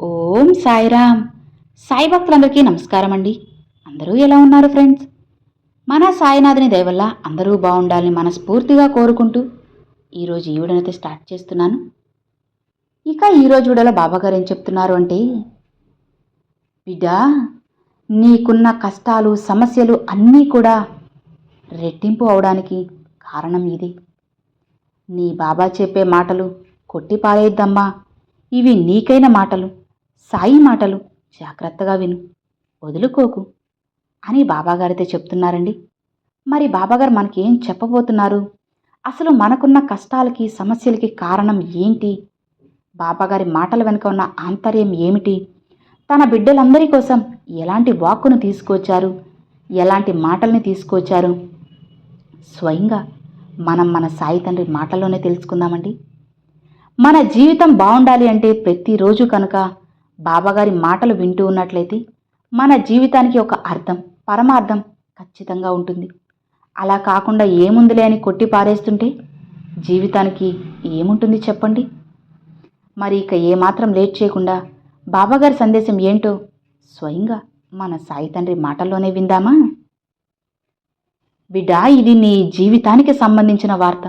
ఓం సాయిరామ్. సాయి భక్తులందరికీ నమస్కారం అండి అందరూ ఎలా ఉన్నారు ఫ్రెండ్స్? మన సాయినాథుని దయవల్ల అందరూ బాగుండాలని మనస్ఫూర్తిగా కోరుకుంటూ ఈరోజు ఈ వీడియోనైతే స్టార్ట్ చేస్తున్నాను. ఇక ఈరోజు వీడియోలో బాబాగారు ఏం చెప్తున్నారు అంటే బిడ్డా నీకున్న కష్టాలు సమస్యలు అన్నీ కూడా రెట్టింపు అవడానికి కారణం ఇది. నీ బాబా చెప్పే మాటలు కొట్టి పారేద్దమ్మా ఇవి నీకైన మాటలు. సాయి మాటలు. జాగ్రత్తగా విను. వదులుకోకు. అని బాబాగారితే చెప్తున్నారండి. మరి బాబాగారు మనకేం చెప్పబోతున్నారు? అసలు మనకున్న కష్టాలకి సమస్యలకి కారణం ఏంటి? బాబాగారి మాటల వెనుక ఉన్న ఆంతర్యం ఏమిటి? తన బిడ్డలందరి కోసం ఎలాంటి వాక్కును తీసుకొచ్చారు? ఎలాంటి మాటల్ని తీసుకొచ్చారు? స్వయంగా మనం మన సాయి తండ్రి మాటల్లోనే తెలుసుకుందామండి. మన జీవితం బాగుండాలి అంటే ప్రతిరోజు కనుక బాబాగారి మాటలు వింటూ ఉన్నట్లయితే మన జీవితానికి ఒక అర్థం పరమార్థం ఖచ్చితంగా ఉంటుంది. అలా కాకుండా ఏముందిలే అని కొట్టి పారేస్తుంటే జీవితానికి ఏముంటుంది చెప్పండి? మరి ఇక ఏమాత్రం లేట్ చేయకుండా బాబాగారి సందేశం ఏంటో స్వయంగా మన సాయి తండ్రి మాటల్లోనే విందామా? బిడ్డా ఇది నీ జీవితానికి సంబంధించిన వార్త.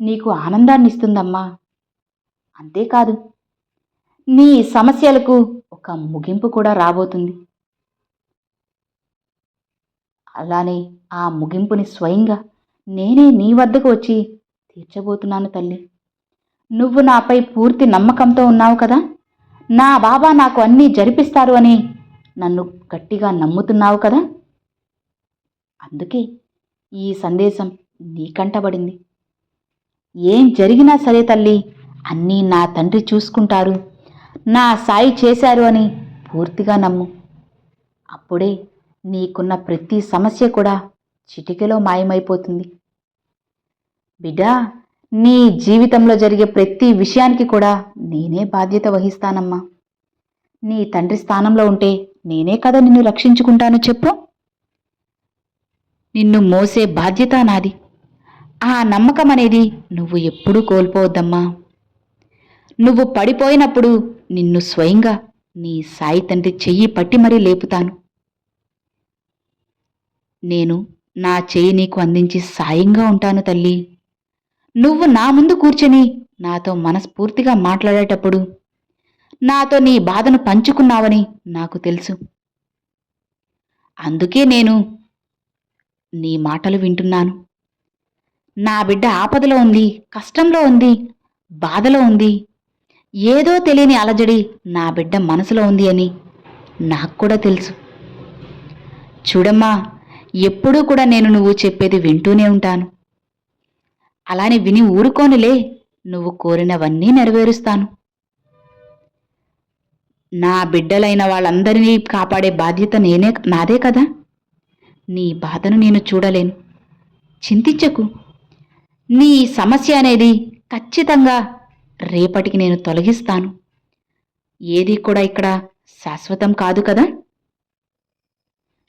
నీకు ఆనందాన్ని ఇస్తుందమ్మా అంతేకాదు నీ సమస్యలకు ఒక ముగింపు కూడా రాబోతుంది. అలానే ఆ ముగింపుని స్వయంగా నేనే నీ వద్దకు వచ్చి తీర్చబోతున్నాను తల్లి. నువ్వు నాపై పూర్తి నమ్మకంతో ఉన్నావు కదా? నా బాబా నాకు అన్నీ జరిపిస్తారు అని నన్ను గట్టిగా నమ్ముతున్నావు కదా? అందుకే ఈ సందేశం నీకంటబడింది ఏం జరిగినా సరే తల్లి అన్నీ నా తండ్రి చూసుకుంటారు. నా సాయి చేశారు అని పూర్తిగా నమ్ము. అప్పుడే నీకున్న ప్రతి సమస్య కూడా చిటికెలో మాయమైపోతుంది. బిడ్డా నీ జీవితంలో జరిగే ప్రతి విషయానికి కూడా నేనే బాధ్యత వహిస్తానమ్మా. నీ తండ్రి స్థానంలో ఉంటే నేనే కదా నిన్ను రక్షించుకుంటాను చెప్పు. నిన్ను మోసే బాధ్యత నాది. ఆ నమ్మకం అనేది నువ్వు ఎప్పుడూ కోల్పోవద్దమ్మా. నువ్వు పడిపోయినప్పుడు నిన్ను స్వయంగా నీ సాయి తండ్రి చెయ్యి పట్టి మరీ లేపుతాను. నేను నా చెయ్యి నీకు అందించి సాయంగా ఉంటాను తల్లి. నువ్వు నా ముందు కూర్చొని నాతో మనస్ఫూర్తిగా మాట్లాడేటప్పుడు నాతో నీ బాధను పంచుకున్నావని నాకు తెలుసు. అందుకే నేను నీ మాటలు వింటున్నాను. నా బిడ్డ ఆపదలో ఉంది కష్టంలో ఉంది బాధలో ఉంది ఏదో తెలియని అలజడి నా బిడ్డ మనసులో ఉంది అని నాకు కూడా తెలుసు. చూడమ్మా ఎప్పుడూ కూడా నేను నువ్వు చెప్పేది వింటూనే ఉంటాను. అలానే విని ఊరుకోనిలే నువ్వు కోరినవన్నీ నెరవేరుస్తాను. నా బిడ్డలైన వాళ్ళందరినీ కాపాడే బాధ్యత నేనే నాదే కదా? నీ బాధను నేను చూడలేను. చింతించకు. నీ సమస్య అనేది ఖచ్చితంగా రేపటికి నేను తొలగిస్తాను. ఏది కూడా ఇక్కడ శాశ్వతం కాదు కదా?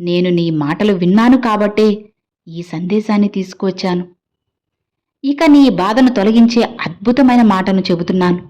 నేను నీ మాటలు విన్నాను కాబట్టే ఈ సందేశాన్ని తీసుకువచ్చాను. ఇక నీ బాధను తొలగించే అద్భుతమైన మాటను చెబుతున్నాను.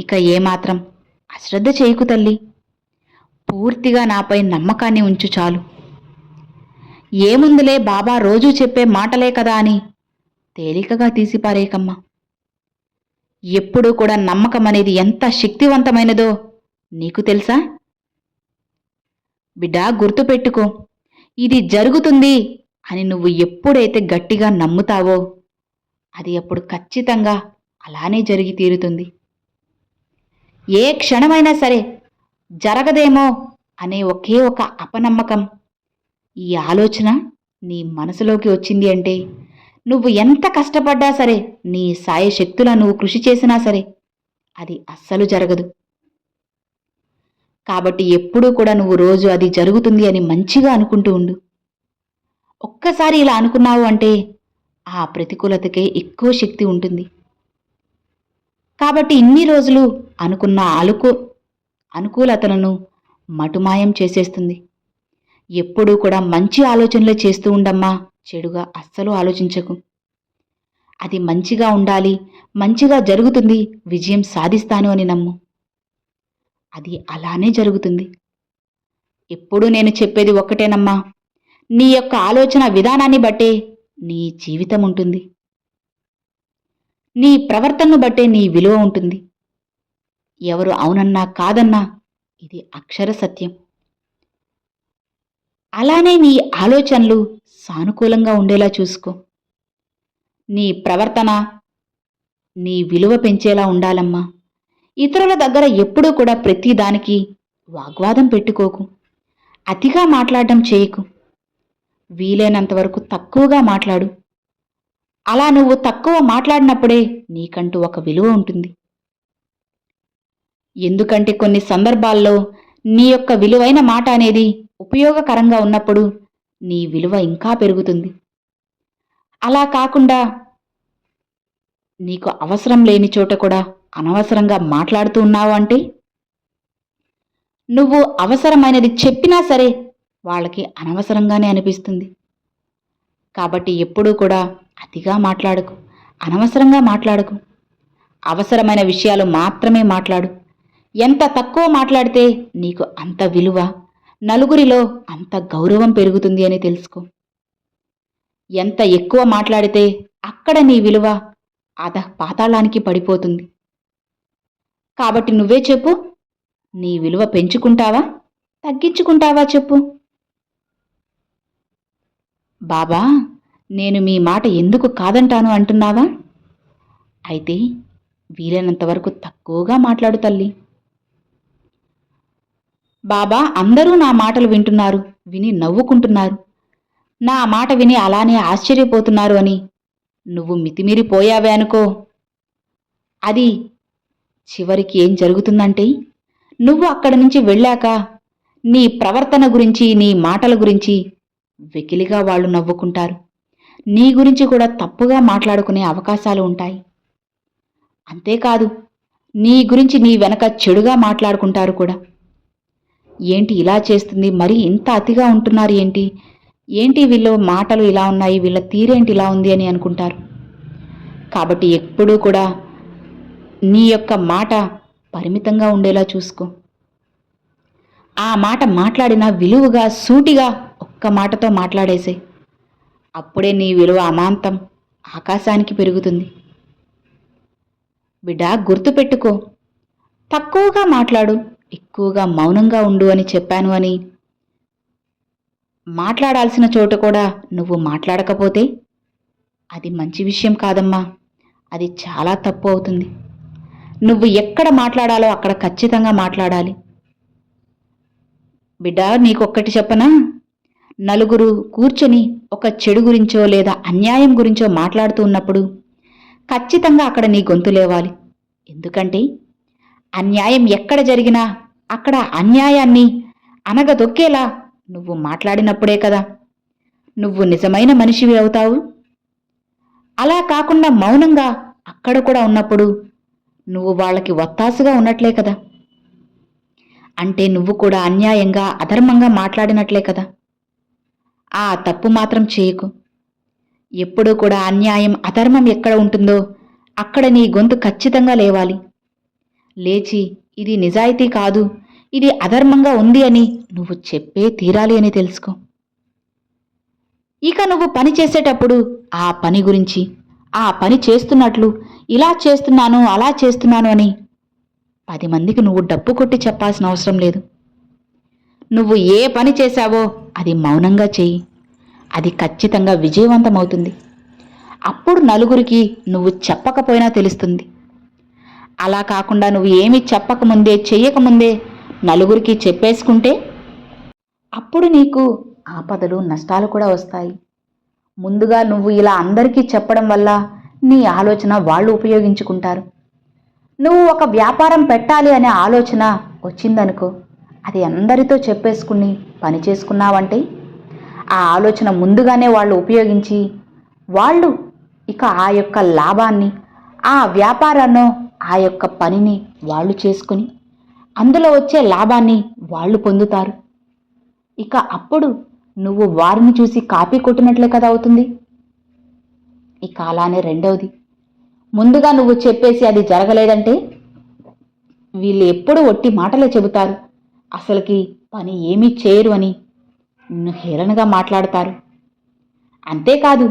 ఇక ఏమాత్రం అశ్రద్ధ చేయకు తల్లి. పూర్తిగా నాపై నమ్మకాన్ని ఉంచు చాలు. ఏముందులే బాబా రోజూ చెప్పే మాటలే కదా అని తేలికగా తీసిపారేకమ్మా. ఎప్పుడూ కూడా నమ్మకం అనేది ఎంత శక్తివంతమైనదో నీకు తెలుసా? బిడ్డా గుర్తుపెట్టుకో ఇది జరుగుతుంది అని నువ్వు ఎప్పుడైతే గట్టిగా నమ్ముతావో అది అప్పుడు ఖచ్చితంగా అలానే జరిగి తీరుతుంది. ఏ క్షణమైనా సరే జరగదేమో అనే ఒకే ఒక అపనమ్మకం. ఈ ఆలోచన నీ మనసులోకి వచ్చింది అంటే నువ్వు ఎంత కష్టపడ్డా సరే నీ సాయ శక్తుల నువ్వు కృషి చేసినా సరే అది అస్సలు జరగదు. కాబట్టి ఎప్పుడూ కూడా నువ్వు రోజు అది జరుగుతుంది అని మంచిగా అనుకుంటూ ఉండు. ఒక్కసారి ఇలా అనుకున్నావు అంటే ఆ ప్రతికూలతకే ఎక్కువ శక్తి ఉంటుంది. కాబట్టి ఇన్ని రోజులు అనుకున్న అలుకు అనుకూలతలను మటుమాయం చేసేస్తుంది. ఎప్పుడూ కూడా మంచి ఆలోచనలు చేస్తూ ఉండమ్మా. చెడుగా అస్సలు ఆలోచించకు. అది మంచిగా ఉండాలి మంచిగా జరుగుతుంది విజయం సాధిస్తాను అని నమ్ము. అది అలానే జరుగుతుంది. ఎప్పుడూ నేను చెప్పేది ఒక్కటేనమ్మా. నీ యొక్క ఆలోచన విధానాన్ని బట్టే నీ జీవితం ఉంటుంది. నీ ప్రవర్తనను బట్టే నీ విలువ ఉంటుంది. ఎవరు అవునన్నా కాదన్నా ఇది అక్షర సత్యం. అలానే నీ ఆలోచనలు సానుకూలంగా ఉండేలా చూసుకో. నీ ప్రవర్తన నీ విలువ పెంచేలా ఉండాలమ్మా. ఇతరుల దగ్గర ఎప్పుడూ కూడా ప్రతిదానికి వాగ్వాదం పెట్టుకోకు. అతిగా మాట్లాడడం చేయకు. వీలైనంత వరకు తక్కువగా మాట్లాడు. అలా నువ్వు తక్కువ మాట్లాడినప్పుడే నీకంటూ ఒక విలువ ఉంటుంది. ఎందుకంటే కొన్ని సందర్భాల్లో నీ యొక్క విలువైన మాట అనేది ఉపయోగకరంగా ఉన్నప్పుడు నీ విలువ ఇంకా పెరుగుతుంది. అలా కాకుండా నీకు అవసరం లేని చోట కూడా అనవసరంగా మాట్లాడుతూ ఉన్నావు అంటే? నువ్వు అవసరమైనది చెప్పినా సరే వాళ్ళకి అనవసరంగానే అనిపిస్తుంది. కాబట్టి ఎప్పుడూ కూడా అతిగా మాట్లాడకు అనవసరంగా మాట్లాడకు. అవసరమైన విషయాలు మాత్రమే మాట్లాడు. ఎంత తక్కువ మాట్లాడితే నీకు అంత విలువ నలుగురిలో అంత గౌరవం పెరుగుతుంది అని తెలుసుకో. ఎంత ఎక్కువ మాట్లాడితే అక్కడ నీ విలువ అధ పాతాళానికి పడిపోతుంది. కాబట్టి నువ్వే చెప్పు నీ విలువ పెంచుకుంటావా తగ్గించుకుంటావా చెప్పు. బాబా నేను మీ మాట ఎందుకు కాదంటాను అంటున్నావా? అయితే వీలైనంతవరకు తక్కువగా మాట్లాడు తల్లి. బాబా అందరూ నా మాటలు వింటున్నారు విని నవ్వుకుంటున్నారు. నా మాట విని అలానే ఆశ్చర్యపోతున్నారు అని. నువ్వు మితిమీరిపోయావే అనుకో. అది చివరికి ఏం జరుగుతుందంటే నువ్వు అక్కడి నుంచి వెళ్ళాక నీ ప్రవర్తన గురించి నీ మాటల గురించి వెకిలిగా వాళ్ళు నవ్వుకుంటారు. నీ గురించి కూడా తప్పుగా మాట్లాడుకునే అవకాశాలు ఉంటాయి. అంతేకాదు నీ గురించి నీ వెనక చెడుగా మాట్లాడుకుంటారు కూడా. ఏంటి ఇలా చేస్తుంది? మరి ఇంత అతిగా ఉంటున్నారు ఏంటి? ఏంటి వీళ్ళు మాటలు ఇలా ఉన్నాయి? వీళ్ళ తీరేంటి ఇలా ఉంది అని అనుకుంటారు. కాబట్టి ఎప్పుడూ కూడా నీ యొక్క మాట పరిమితంగా ఉండేలా చూసుకో. ఆ మాట మాట్లాడిన విలువగా సూటిగా ఒక్క మాటతో మాట్లాడేసే. అప్పుడే నీ విలువ అమాంతం ఆకాశానికి పెరుగుతుంది. బిడ్డ గుర్తుపెట్టుకో. తక్కువగా మాట్లాడు. ఎక్కువగా మౌనంగా ఉండు అని చెప్పాను అని. మాట్లాడాల్సిన చోట కూడా నువ్వు మాట్లాడకపోతే అది మంచి విషయం కాదమ్మా. అది చాలా తప్పు అవుతుంది. నువ్వు ఎక్కడ మాట్లాడాలో అక్కడ ఖచ్చితంగా మాట్లాడాలి. బిడ్డ నీకొక్కటి చెప్పనా? నలుగురు కూర్చొని ఒక చెడు గురించో లేదా అన్యాయం గురించో మాట్లాడుతూ ఉన్నప్పుడు ఖచ్చితంగా అక్కడ నీ గొంతు లేవాలి. ఎందుకంటే అన్యాయం ఎక్కడ జరిగినా అక్కడ అన్యాయాన్ని అనగదొక్కేలా నువ్వు మాట్లాడినప్పుడే కదా. నువ్వు నిజమైన మనిషివి అవుతావు. అలా కాకుండా మౌనంగా అక్కడ కూడా ఉన్నప్పుడు నువ్వు వాళ్ళకి వత్తాసుగా ఉన్నట్లే కదా. అంటే నువ్వు కూడా అన్యాయంగా అధర్మంగా మాట్లాడినట్లే కదా. ఆ తప్పు మాత్రం చేయకు. ఎప్పుడూ కూడా అన్యాయం అధర్మం ఎక్కడ ఉంటుందో అక్కడ నీ గొంతు ఖచ్చితంగా లేవాలి. లేచి ఇది నిజాయితీ కాదు. ఇది అధర్మంగా ఉంది అని నువ్వు చెప్పే తీరాలి అని తెలుసుకో. ఇక నువ్వు పని చేసేటప్పుడు ఆ పని గురించి ఆ పని చేస్తున్నట్లు ఇలా చేస్తున్నాను అలా చేస్తున్నాను అని పది మందికి నువ్వు డబ్బు కొట్టి చెప్పాల్సిన అవసరం లేదు. నువ్వు ఏ పని చేశావో అది మౌనంగా చెయ్యి అది ఖచ్చితంగా విజయవంతమవుతుంది. అప్పుడు నలుగురికి నువ్వు చెప్పకపోయినా తెలుస్తుంది. అలా కాకుండా నువ్వు ఏమీ చెప్పకముందే చెయ్యకముందే నలుగురికి చెప్పేసుకుంటే అప్పుడు నీకు ఆపదలు నష్టాలు కూడా వస్తాయి. ముందుగా నువ్వు ఇలా అందరికీ చెప్పడం వల్ల నీ ఆలోచన వాళ్ళు ఉపయోగించుకుంటారు. నువ్వు ఒక వ్యాపారం పెట్టాలి అనే ఆలోచన వచ్చిందనుకో అది అందరితో చెప్పేసుకుని పని చేసుకున్నావంటే ఆ ఆలోచన ముందుగానే వాళ్ళు ఉపయోగించి వాళ్ళు ఇక ఆ యొక్క లాభాన్ని ఆ వ్యాపారాన్నో ఆ యొక్క పనిని వాళ్ళు చేసుకుని అందులో వచ్చే లాభాన్ని వాళ్ళు పొందుతారు. ఇక అప్పుడు నువ్వు వారిని చూసి కాపీ కొట్టినట్లే కదా అవుతుంది? ఇక అలానే రెండవది. ముందుగా నువ్వు చెప్పేసి అది జరగలేదంటే వీళ్ళు ఎప్పుడు ఒట్టి మాటలే చెబుతారు. అసలుకి పని ఏమీ చేయరు అని నిన్ను హేళనగా మాట్లాడతారు. అంతేకాదు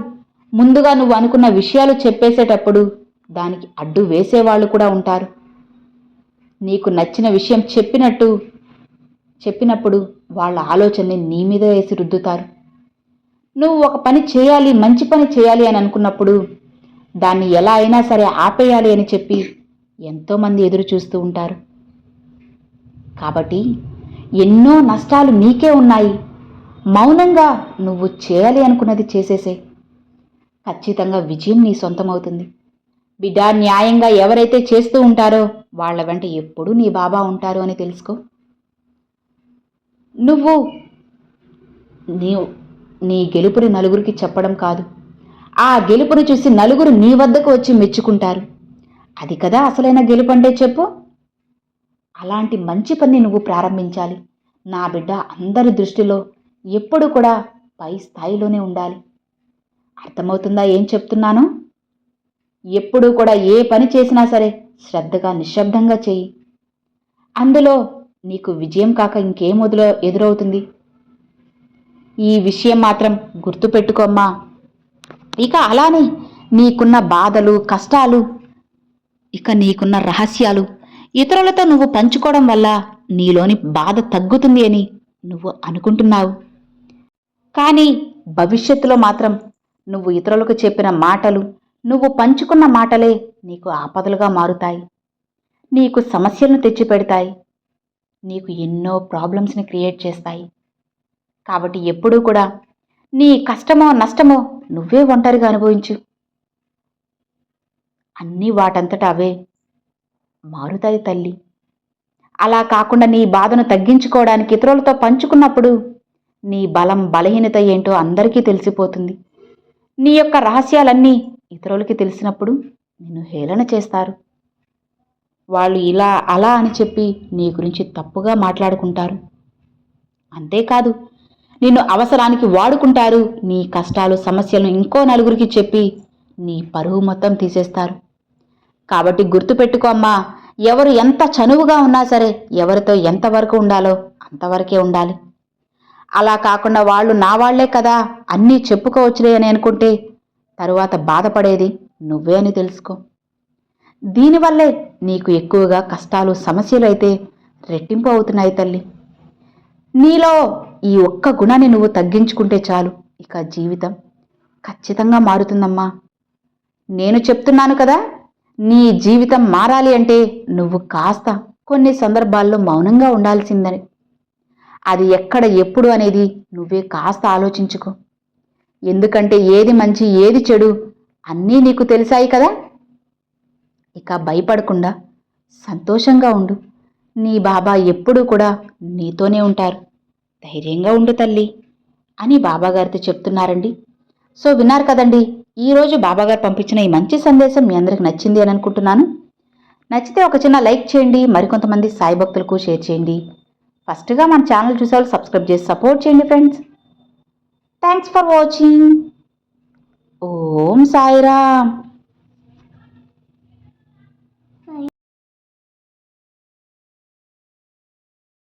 ముందుగా నువ్వు అనుకున్న విషయాలు చెప్పేసేటప్పుడు దానికి అడ్డు వేసేవాళ్ళు కూడా ఉంటారు. నీకు నచ్చిన విషయం చెప్పినట్టు చెప్పినప్పుడు వాళ్ళ ఆలోచనని నీ మీద వేసి రుద్దుతారు. నువ్వు ఒక పని చేయాలి మంచి పని చేయాలి అని అనుకున్నప్పుడు దాన్ని ఎలా అయినా సరే ఆపేయాలి అని చెప్పి ఎంతోమంది ఎదురు చూస్తూ ఉంటారు. కాబట్టి ఎన్నో నష్టాలు నీకే ఉన్నాయి. మౌనంగా నువ్వు చేయాలి అనుకున్నది చేసేసే. ఖచ్చితంగా విజయం నీ సొంతమవుతుంది. బిడ్డ న్యాయంగా ఎవరైతే చేస్తూ ఉంటారో వాళ్ళ వెంట ఎప్పుడూ నీ బాబా ఉంటారు అని తెలుసుకో. నువ్వు నీ నీ గెలుపుని నలుగురికి చెప్పడం కాదు. ఆ గెలుపుని చూసి నలుగురు నీ వద్దకు వచ్చి మెచ్చుకుంటారు. అది కదా అసలైన గెలుపు అంటే చెప్పు. అలాంటి మంచి పని నువ్వు ప్రారంభించాలి. నా బిడ్డ అందరి దృష్టిలో ఎప్పుడు కూడా పై స్థాయిలోనే ఉండాలి. అర్థమవుతుందా ఏం చెప్తున్నాను? ఎప్పుడూ కూడా ఏ పని చేసినా సరే శ్రద్ధగా నిశ్శబ్దంగా చెయ్యి అందులో నీకు విజయం కాక ఇంకేం వదిలో ఎదురవుతుంది? ఈ విషయం మాత్రం గుర్తుపెట్టుకోమ్మా. ఇక అలానే నీకున్న బాధలు కష్టాలు ఇక నీకున్న రహస్యాలు ఇతరులతో నువ్వు పంచుకోవడం వల్ల నీలోని బాధ తగ్గుతుంది అని నువ్వు అనుకుంటున్నావు. కానీ భవిష్యత్తులో మాత్రం నువ్వు ఇతరులకు చెప్పిన మాటలు నువ్వు పంచుకున్న మాటలే నీకు ఆపదలుగా మారుతాయి. నీకు సమస్యలను తెచ్చిపెడతాయి. నీకు ఎన్నో ప్రాబ్లమ్స్ని క్రియేట్ చేస్తాయి. కాబట్టి ఎప్పుడూ కూడా నీ కష్టమో నష్టమో నువ్వే ఒంటరిగా అనుభవించు. అన్నీ వాటంతట అవే. మారుతాయి తల్లి. అలా కాకుండా నీ బాధను తగ్గించుకోవడానికి ఇతరులతో పంచుకున్నప్పుడు నీ బలం బలహీనత ఏంటో అందరికీ తెలిసిపోతుంది. నీ యొక్క రహస్యాలన్నీ ఇతరులకి తెలిసినప్పుడు నిన్ను హేళన చేస్తారు. వాళ్ళు ఇలా అలా అని చెప్పి నీ గురించి తప్పుగా మాట్లాడుకుంటారు. అంతేకాదు నిన్ను అవసరానికి వాడుకుంటారు. నీ కష్టాలు సమస్యలను ఇంకో నలుగురికి చెప్పి నీ పరువు మొత్తం తీసేస్తారు. కాబట్టి గుర్తుపెట్టుకో అమ్మా ఎవరు ఎంత చనువుగా ఉన్నా సరే ఎవరితో ఎంతవరకు ఉండాలో అంతవరకే ఉండాలి. అలా కాకుండా వాళ్ళు నా వాళ్ళే కదా అన్నీ చెప్పుకోవచ్చులే అని అనుకుంటే తరువాత బాధపడేది నువ్వే అని తెలుసుకో. దీనివల్లే నీకు ఎక్కువగా కష్టాలు సమస్యలు అయితే రెట్టింపు అవుతున్నాయి తల్లి. నీలో ఈ ఒక్క గుణాన్ని నువ్వు తగ్గించుకుంటే చాలు ఇక జీవితం ఖచ్చితంగా మారుతుందమ్మా. నేను చెప్తున్నాను కదా నీ జీవితం మారాలి అంటే నువ్వు కాస్త కొన్ని సందర్భాల్లో మౌనంగా ఉండాల్సిందని అది ఎక్కడ ఎప్పుడు అనేది నువ్వే కాస్త ఆలోచించుకో. ఎందుకంటే ఏది మంచి ఏది చెడు అన్నీ నీకు తెలిసాయి కదా? ఇక భయపడకుండా సంతోషంగా ఉండు. నీ బాబా ఎప్పుడూ కూడా నీతోనే ఉంటారు. ధైర్యంగా ఉండు తల్లి అని బాబాగారితో చెప్తున్నారండి. సో విన్నారు కదండి ఈరోజు బాబాగారు పంపించిన ఈ మంచి సందేశం మీ అందరికి నచ్చింది అని అనుకుంటున్నాను. నచ్చితే ఒక చిన్న లైక్ చేయండి మరికొంతమంది సాయి భక్తులకు షేర్ చేయండి. ఫస్ట్గా మన ఛానల్ చూసే సబ్స్క్రైబ్ చేసి సపోర్ట్ చేయండి friends. Thanks for watching Om Sairam